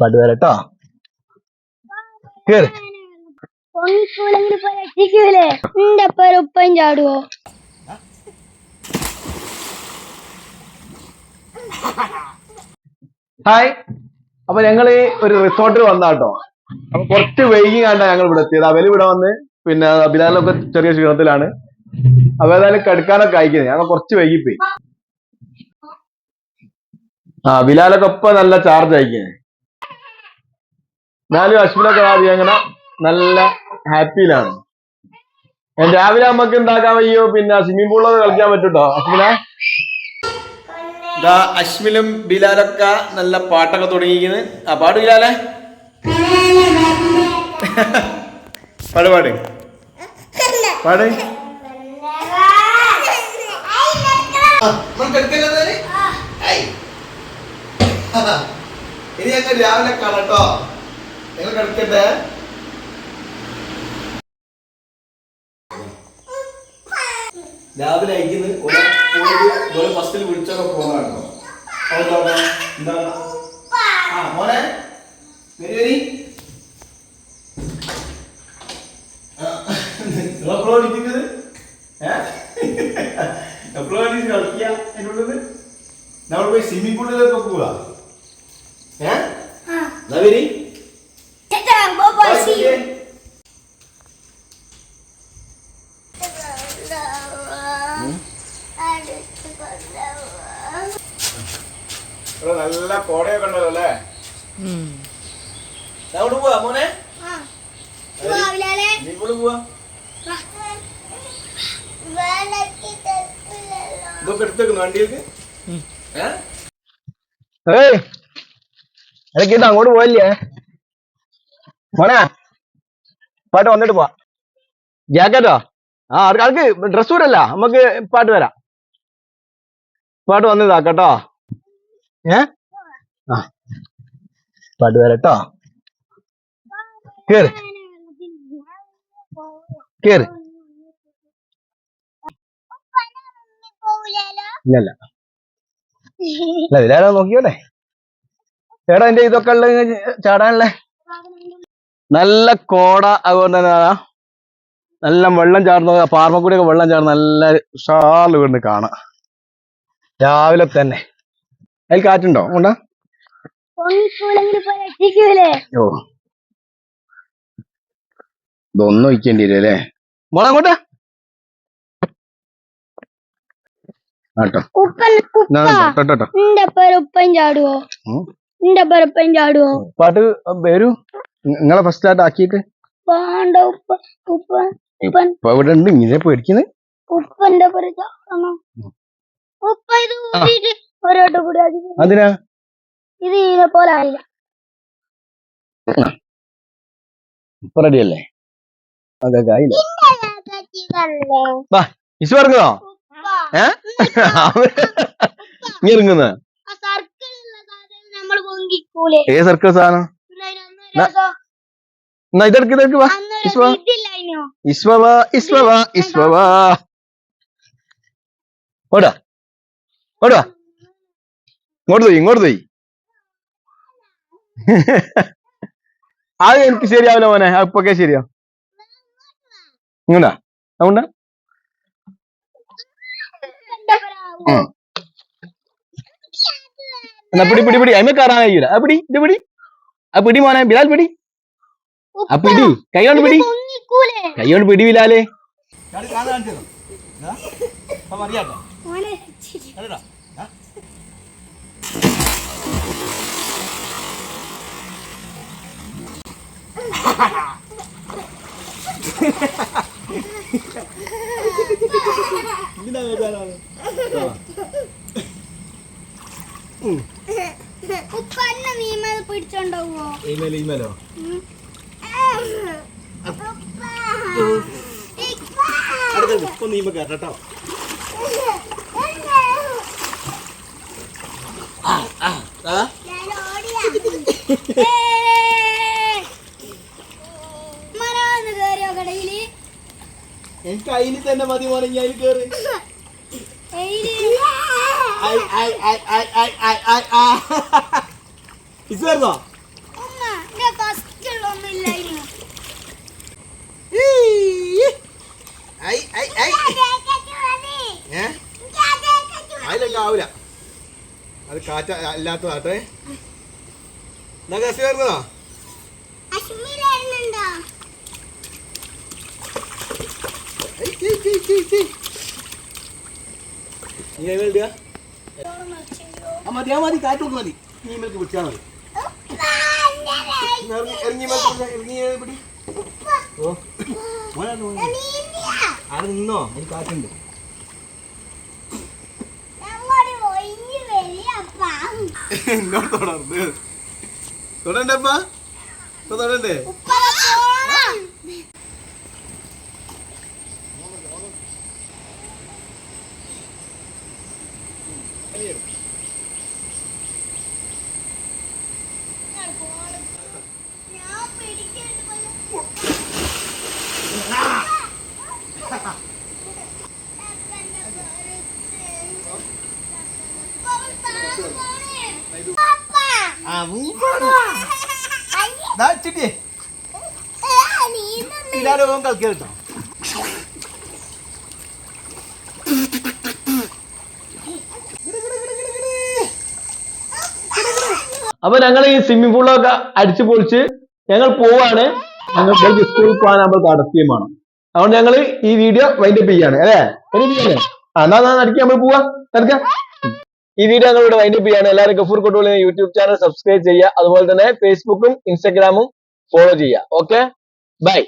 പാട്ട് വരട്ടോ കേറ്. രക്ഷിക്കൂലേ പേര് ഉപ്പൻ ചാടുവോ? ഹായ്. അപ്പൊ ഞങ്ങൾ ഒരു റിസോർട്ടിൽ വന്നാട്ടോ. അപ്പൊ കുറച്ച് വൈകി കണ്ടാ ഞങ്ങൾ ഇവിടെ എത്തിയത്. അവർ ഇവിടെ വന്ന് പിന്നെ ബിലാലൊക്കെ ചെറിയ ക്ഷീണത്തിലാണ്. അപ്പൊ ഏതായാലും കടുക്കാനൊക്കെ അയക്കുന്നത് ഞങ്ങൾ കുറച്ച് വൈകിപ്പോയി. ആ ബിലാലൊക്കെ ഇപ്പൊ നല്ല ചാർജ് അയക്കുന്നത് ഞാനും അശ്വിനൊക്കെ ആദ്യം അങ്ങനെ നല്ല ഹാപ്പിയിലാണ്. ഞാൻ രാവിലെ നമുക്ക് ഉണ്ടാക്കാൻ വയ്യോ? പിന്നെ സ്വിമ്മിംഗ് പൂളിലൊക്കെ കളിക്കാൻ പറ്റൂട്ടോ അശ്വിനെ? ഇതാ അശ്മിലും ബിലാലൊക്കെ നല്ല പാട്ടൊക്കെ തുടങ്ങിയിരിക്കുന്നത് ആ പാട് ബിലാലെ. പാട് പാട്. പാട്. ഇനി ഞങ്ങൾ രാവിലെ കാണട്ടോ ഞങ്ങൾ കളിക്കട്ടെ രാവിലെ അയക്കുന്നത് ഫസ്റ്റിൽ വിളിച്ചൊക്കെ പോകാണോ എന്താണ് ആ മോനെ? വരി വരി. എപ്പോഴാണ് വിളിക്കുന്നത്? എപ്പോഴാണ് കളിക്കുക എന്നുള്ളത്? നമ്മൾ പോയി സ്വിമ്മിംഗ് പൂളിലൊക്കെ പോവാ. ഏ? എന്നാ വരി. നല്ല കോടയൊക്കെ ഉണ്ടല്ലോ അല്ലേ? എവിടെ പോവാ മോനെ. നീ ഇവിടെ പോവാ. ഇതൊക്കെ എടുത്തേക്കുന്നു വണ്ടിയിലേക്ക് ഏയ്. ഇടയ്ക്കിട്ട് അങ്ങോട്ട് പോയില്ലേ മോനെ. പാട്ട് വന്നിട്ട് പോവാ. ജാക്കറ്റോ? ആ ആൾക്ക് ഡ്രസ് കൂടല്ല? നമുക്ക് പാട്ട് വരാം. പാട്ട് വന്നതാ കേട്ടോ ഏ? ആ. പാട്ട് വരട്ടോ കേറ്. കേറ്. ഇല്ലല്ല. അല്ല ഇതിലാരോ നോക്കിയോട്ടെ ചേട്ടാ എന്റെ ഇതൊക്കെ ഉള്ള ചാടാനല്ലേ? നല്ല കോട അതുപോലെ തന്നെ നല്ല വെള്ളം ചാടുന്ന പാർമക്കൂടിയൊക്കെ വെള്ളം ചാടുന്ന നല്ല ഉഷാറിൽ വീണ് കാണാം. രാവിലെ തന്നെ. അതിൽ കാറ്റുണ്ടോ? ഉണ്ടാ? ഓ ഇതൊന്നും ഒഴിക്കേണ്ടി വരും അല്ലേ? മോളെ അങ്ങോട്ട്. ആട്ടോ. ചാടുവോ? ചാടുവോ? പാട്ട് വരൂ നിങ്ങളെ ഫസ്റ്റ് ആയിട്ട് ആക്കിയിട്ട് പാണ്ട ഉപ്പ ഉപ്പ ഉപ്പൻ ഇപ്പൊ ഇവിടെ ഉണ്ട് ഇങ്ങനെ പേടിക്കുന്നത് ഉപ്പന്റെ പേര് ചാടണം. ഉപ്പ ഇത് ഒരോട്ട് കൂടി അതിനാ? ഇത് ഇതിനെ പോലെ ആയില്ല ഇപ്പൊ റെഡി അല്ലേ? അതൊക്കെ ആയില്ലേ? വാ ഇസ് പറഞ്ഞോ ഏ? നീ ഇറങ്ങുന്ന? സർക്കിൾ ആണ് എന്നാ ഇതെടുക്ക് ഇതെടുക്ക് വാ. ഇസ്വാ ഓടാ. ഓടാ. ഇങ്ങോട്ട് പോയി ഇങ്ങോട്ട് പോയി. അത് എനിക്ക് ശരിയാവില്ല മോനെ. അപ്പൊക്കെ ശരിയാ. ഇങ്ങോട്ടാ. അതുകൊണ്ടാ? എന്നാ പിടി പിടി പിടി. അതിമ കയറാൻ കഴിയൂല. ആ പിടി ഇത് പിടി. ആ പിടി മോനെ. ബിലാൽ പിടി. ആ പിടി. കൈകൊണ്ട് പിടി. പൊങ്ങിക്കൂലേ? കൈ കൊണ്ട് പിടി ബിലാലേ. മോനെ പിടിച്ചോണ്ടാവോ? ഇമേലോ ഇമേലോ ഇപ്പൊ നീ കേട്ടോ. മരാന്ന് എനിക്ക് അതിൽ തന്നെ മതി മോനെ ഞാൻ കേറി. എയിൽ ഇസ് വരുന്നോ? ഇല്ലായിരുന്നു ഐ ഐ ഐ. ഏ? അതിലൊക്കെ ആവൂല. അത് കാറ്റ അല്ലാത്തതാട്ടെ എന്നാ കസി വരുന്നതാ? നീ ഇടുക ആ നീ പിടി ഓ കാറ്റുണ്ട് എന്നോട് ഇപ്പൊ തൊടണ്ടേ? അപ്പൊ ഞങ്ങൾ ഈ സ്വിമ്മിംഗ് പൂളൊക്കെ അടിച്ചു പൊളിച്ച് ഞങ്ങൾ പോവാണ്. ഞങ്ങൾ സ്കൂളിൽ പോകാൻ നമ്മൾ തടസ്സമാണ് അതുകൊണ്ട് ഞങ്ങൾ ഈ വീഡിയോ വൈൻഡപ്പ് ചെയ്യാണ്. അല്ലേ? ആ എന്നാ നടക്കി നമ്മൾ പോവാ. നടക്കാം. ഈ വീഡിയോ ഇവിടെ വൈൻഡപ്പ് ചെയ്യാണ്. എല്ലാവരും ഗഫൂർ കൊട്ടുള്ള യൂട്യൂബ് ചാനൽ സബ്സ്ക്രൈബ് ചെയ്യുക അതുപോലെ തന്നെ ഫേസ്ബുക്കും ഇൻസ്റ്റാഗ്രാമും ഫോളോ ചെയ്യുക. Okay bye